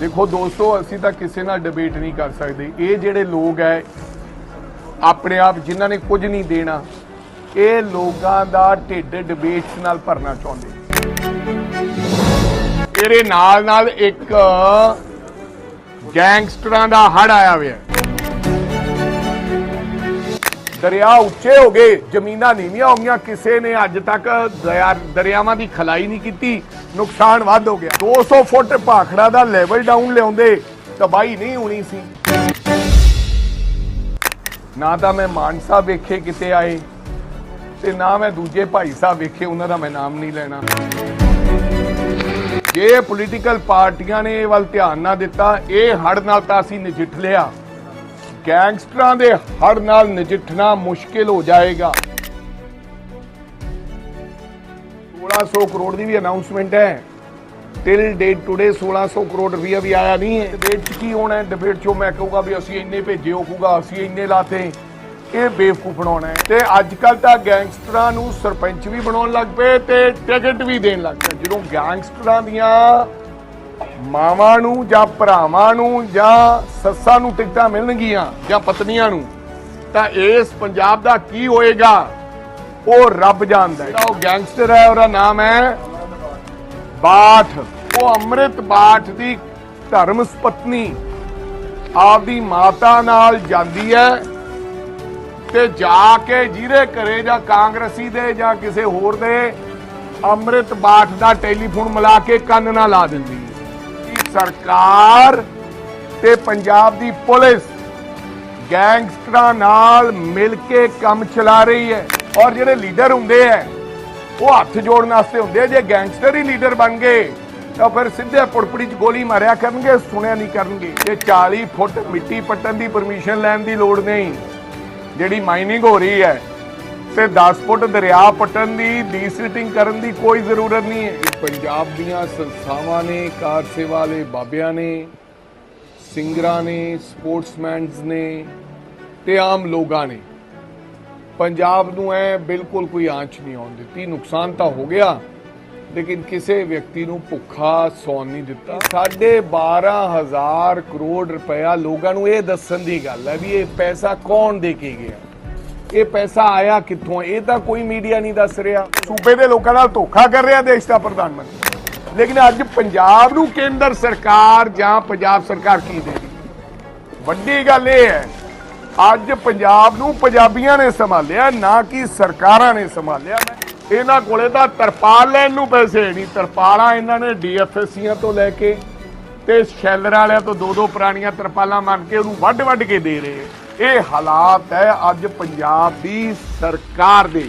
ਦੇਖੋ ਦੋਸਤੋ, ਅਸੀਂ ਤਾਂ ਕਿਸੇ ਨਾਲ ਡਿਬੇਟ ਨਹੀਂ ਕਰ ਸਕਦੇ। ਇਹ ਜਿਹੜੇ ਲੋਕ ਹੈ ਆਪਣੇ ਆਪ ਜਿਨ੍ਹਾਂ ਨੇ ਕੁਝ ਨਹੀਂ ਦੇਣਾ, ਇਹ ਲੋਕਾਂ ਦਾ ਢਿੱਡ ਡਿਬੇਟਸ ਨਾਲ ਭਰਨਾ ਚਾਹੁੰਦੇ। ਇਹਦੇ ਨਾਲ ਨਾਲ ਇੱਕ ਗੈਂਗਸਟਰਾਂ ਦਾ ਹੜ ਆਇਆ ਹੋਇਆ। ਦਰਿਆ ਉੱਚੇ ਹੋ ਗਏ, ਜ਼ਮੀਨਾਂ ਨੀਵੀਆਂ ਹੋ ਗਈਆਂ, ਕਿਸੇ ਨੇ ਅੱਜ ਤੱਕ ਦਰਿਆ- ਦਰਿਆਵਾਂ ਦੀ ਖਲਾਈ ਨਹੀਂ ਕੀਤੀ, ਨੁਕਸਾਨ ਵੱਧ ਹੋ ਗਿਆ। 200 ਫੁੱਟ ਭਾਖੜਾ ਦਾ ਲੈਵਲ ਡਾਊਨ ਲਿਆਉਂਦੇ, ਤਬਾਹੀ ਨਹੀਂ ਹੋਣੀ ਸੀ। ਨਾ ਤਾਂ ਮੈਂ ਮਾਨਸਾ ਵੇਖੇ ਕਿਤੇ ਆਏ, ਤੇ ਨਾ ਮੈਂ ਦੂਜੇ ਭਾਈ ਸਾਹਿਬ ਵੇਖੇ, ਉਹਨਾਂ ਦਾ ਮੈਂ ਨਾਮ ਨਹੀਂ ਲੈਣਾ। ਜੇ ਪੋਲੀਟੀਕਲ ਪਾਰਟੀਆਂ ਨੇ ਇਹ ਵੱਲ ਧਿਆਨ ਨਾ ਦਿੱਤਾ, ਇਹ ਹੜ ਨਾਲ ਤਾਂ ਅਸੀਂ ਨਜਿੱਠ ਲਿਆ। ਗੈਂਗਸਟਰਾਂ ਦੇ ਹੜ ਨਾਲ ਨਜਿੱਠਣਾ ਮੁਸ਼ਕਿਲ ਹੋ ਜਾਏਗਾ। 1600 ਕਰੋੜ ਦੀ ਵੀ ਅਨਾਉਂਸਮੈਂਟ ਹੈ। ਟਿਲ ਡੇਟ ਟੁਡੇ 1600 ਕਰੋੜ ਰੁਪਈਆ ਵੀ ਆਇਆ ਨਹੀਂ ਹੈ। ਡਿਬੇਟ 'ਚ ਕੀ ਹੋਣਾ ਡਿਬੇਟ 'ਚੋਂ ਮੈਂ ਕਹੂੰਗਾ ਵੀ ਅਸੀਂ ਇੰਨੇ ਭੇਜੇ ਹੋਊਗਾ, ਅਸੀਂ ਇੰਨੇ ਲਾਤੇ। ਇਹ ਬੇਵਕੂਫ ਬਣਾਉਣਾ ਹੈ। ਤੇ ਅੱਜ ਕੱਲ ਤਾਂ ਗੈਂਗਸਟਰਾਂ ਨੂੰ ਸਰਪੰਚ ਵੀ ਬਣਾਉਣ ਲੱਗ ਪਏ ਤੇ ਟਿਕਟ ਵੀ ਦੇਣ ਲੱਗ ਪਏ। ਜਦੋਂ ਗੈਂਗਸਟਰਾਂ ਦੀਆਂ ਮਾਵਾਂ ਨੂੰ ਜਾਂ ਭਰਾਵਾਂ ਨੂੰ ਜਾਂ ਸੱਸਾਂ ਨੂੰ ਟਿਕਟਾਂ ਮਿਲਣਗੀਆਂ ਜਾਂ ਪਤਨੀਆਂ ਨੂੰ, ਤਾਂ ਇਸ ਪੰਜਾਬ ਦਾ ਕੀ ਹੋਏਗਾ? ਉਹ ਰੱਬ ਜਾਣਦਾ ਹੈ। ਉਹ ਗੈਂਗਸਟਰ ਹੈ, ਉਹਦਾ ਨਾਮ ਹੈ ਬਾਠ। ਉਹ ਅੰਮ੍ਰਿਤ ਬਾਠ ਦੀ ਧਰਮ ਸਪਤਨੀ, ਆਪਦੀ ਮਾਤਾ ਨਾਲ ਜਾਂਦੀ ਹੈ ਤੇ ਜਾ ਕੇ ਜਿਹਦੇ ਘਰੇ ਜਾਂ ਕਾਂਗਰਸੀ ਦੇ ਜਾਂ ਕਿਸੇ ਹੋਰ ਦੇ ਅੰਮ੍ਰਿਤ ਬਾਠ ਦਾ ਟੈਲੀਫੋਨ ਮਿਲਾ ਕੇ ਕੰਨ ਨਾਲ ਲਾ ਦਿੰਦੀ। ਸਰਕਾਰ ਤੇ ਪੰਜਾਬ ਦੀ ਪੁਲਿਸ ਗੈਂਗਸਟਰਾਂ ਨਾਲ ਮਿਲ ਕੇ ਕੰਮ ਚਲਾ ਰਹੀ ਹੈ। ਔਰ ਜਿਹੜੇ ਲੀਡਰ ਹੁੰਦੇ ਐ ਉਹ ਹੱਥ ਜੋੜਨ ਵਾਸਤੇ ਹੁੰਦੇ ਆ। ਜੇ ਗੈਂਗਸਟਰ ਹੀ ਲੀਡਰ ਬਣ ਗਏ, ਤਾਂ ਫਿਰ ਸਿੱਧੇ ਪੁੜਪੜੀ 'ਚ ਗੋਲੀ ਮਾਰਿਆ ਕਰਨਗੇ, ਸੁਣਿਆ ਨਹੀਂ ਕਰਨਗੇ। ਤੇ 40 ਫੁੱਟ ਮਿੱਟੀ ਪੱਟਣ ਦੀ ਪਰਮਿਸ਼ਨ ਲੈਣ ਦੀ ਲੋੜ ਨਹੀਂ, ਜਿਹੜੀ ਮਾਈਨਿੰਗ ਹੋ ਰਹੀ ਹੈ ਤੇ 10 ਫੁੱਟ ਦਰਿਆ ਪੱਟਣ ਦੀ ਡੀਸਿਲਟਿੰਗ ਕਰਨ ਦੀ ਕੋਈ ਜ਼ਰੂਰਤ ਨਹੀਂ ਹੈ। ਇਹ ਪੰਜਾਬ ਦੀਆਂ ਸੰਸਥਾਵਾਂ ਨੇ, ਕਾਰ ਸੇਵਾ ਵਾਲੇ ਬਾਬਿਆਂ ਨੇ, ਸਿੰਗਰਾਂ ਨੇ, ਸਪੋਰਟਸਮੈਨਸ ਨੇ ਤੇ ਆਮ ਲੋਕਾਂ ਨੇ। ਪੰਜਾਬ ਨੂੰ ਐ ਬਿਲਕੁਲ ਕੋਈ ਆਂਚ ਨਹੀਂ ਆਉਣ ਦਿੱਤੀ। ਨੁਕਸਾਨ ਤਾਂ ਹੋ ਗਿਆ, ਲੇਕਿਨ ਕਿਸੇ ਵਿਅਕਤੀ ਨੂੰ ਭੁੱਖਾ ਸੌਣ ਨਹੀਂ ਦਿੱਤਾ। ਸਾਢੇ 12000 ਕਰੋੜ ਰੁਪਇਆ ਲੋਕਾਂ ਨੂੰ ਇਹ ਦੱਸਣ ਦੀ ਗੱਲ ਹੈ ਵੀ ਇਹ ਪੈਸਾ ਕੌਣ ਦੇ ਕੇ ਗਿਆ? ਇਹ ਪੈਸਾ ਆਇਆ ਕਿੱਥੋਂ? ਇਹ ਤਾਂ ਕੋਈ ਮੀਡੀਆ ਨਹੀਂ ਦੱਸ ਰਿਹਾ। ਸੂਬੇ ਦੇ ਲੋਕਾਂ ਨਾਲ ਧੋਖਾ ਕਰ ਰਿਹਾ ਦੇਸ਼ ਦਾ ਪ੍ਰਧਾਨ ਮੰਤਰੀ। ਲੇਕਿਨ ਅੱਜ ਪੰਜਾਬ ਨੂੰ ਕੇਂਦਰ ਸਰਕਾਰ ਜਾਂ ਪੰਜਾਬ ਸਰਕਾਰ ਕੀ ਦੇ ਰਹੀ ਵੱਡੀ ਗੱਲ ਇਹ ਹੈ, ਅੱਜ ਪੰਜਾਬ ਨੂੰ ਪੰਜਾਬੀਆਂ ਨੇ ਸੰਭਾਲਿਆ, ਨਾ ਕਿ ਸਰਕਾਰਾਂ ਨੇ ਸੰਭਾਲਿਆ। ਇਹਨਾਂ ਕੋਲੇ ਤਾਂ ਤਰਪਾਲ ਲੈਣ ਨੂੰ ਪੈਸੇ ਨਹੀਂ, ਤਰਪਾਲਾਂ ਇਹਨਾਂ ਨੇ ਡੀਐਫਐਸੀਆਂ ਤੋਂ ਲੈ ਕੇ ਤੇ ਸ਼ੈਲਰ ਵਾਲਿਆਂ ਤੋਂ ਦੋ ਦੋ ਪੁਰਾਣੀਆਂ ਤਰਪਾਲਾਂ ਮੰਨ ਕੇ ਉਹਨੂੰ ਵੱਢ ਵੱਢ ਕੇ ਦੇ ਰਹੇ। ਇਹ ਹਾਲਾਤ ਹੈ ਅੱਜ ਪੰਜਾਬ ਦੀ ਸਰਕਾਰ ਦੇ